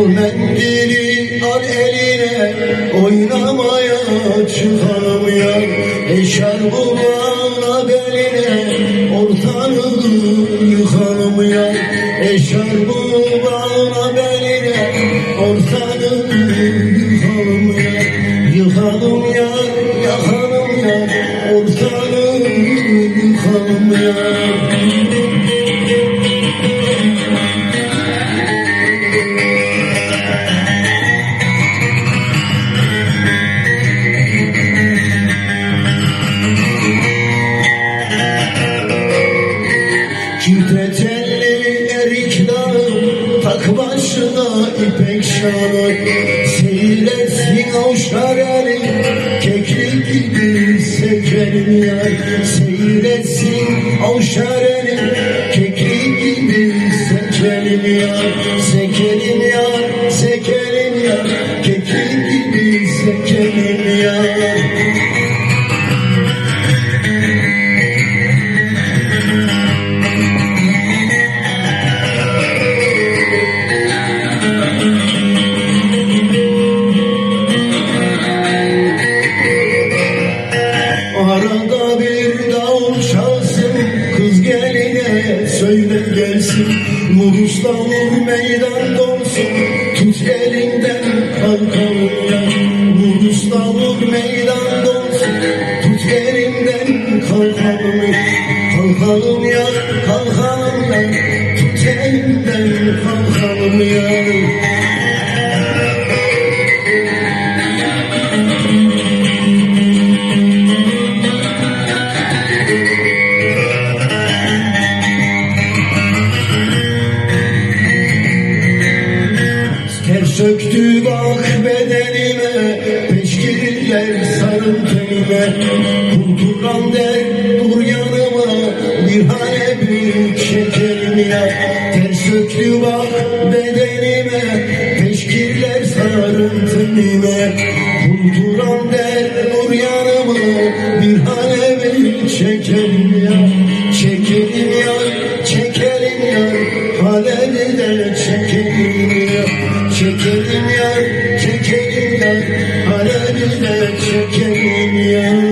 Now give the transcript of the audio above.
Al mendili al eline Oynamaya çıkalım ya Eşer bulana beline Ortalığı yıkalım ya Eşer bulana beline Ortalığı yıkalım ya Yıkalım ya yakalım ya Ortalığı yıkalım ya ipek şalı Seyretsin avşar eli. Keklik gibi sekerim yar Seyretsin avşar eli. Keklik gibi sekerim yar Sekerim yar, sekerim yar Keklik gibi sekerim söyle gelsin Vuruşla vur meydan dolsun Tut elinden ya Vuruşla vur meydan dolsun Tut elimden kalkalım Kalkalım ya kalkalım Ter söktü bak bedenime Peşkirler sarın tenime Kurtulan der dur yanıma Bir hane büyük şekerim ya Ter söktü bak bedenime Peşkirler sarın tenime. Kurtulan der dur yanıma Bir hane büyük şekerim ya Alevine çekelim ya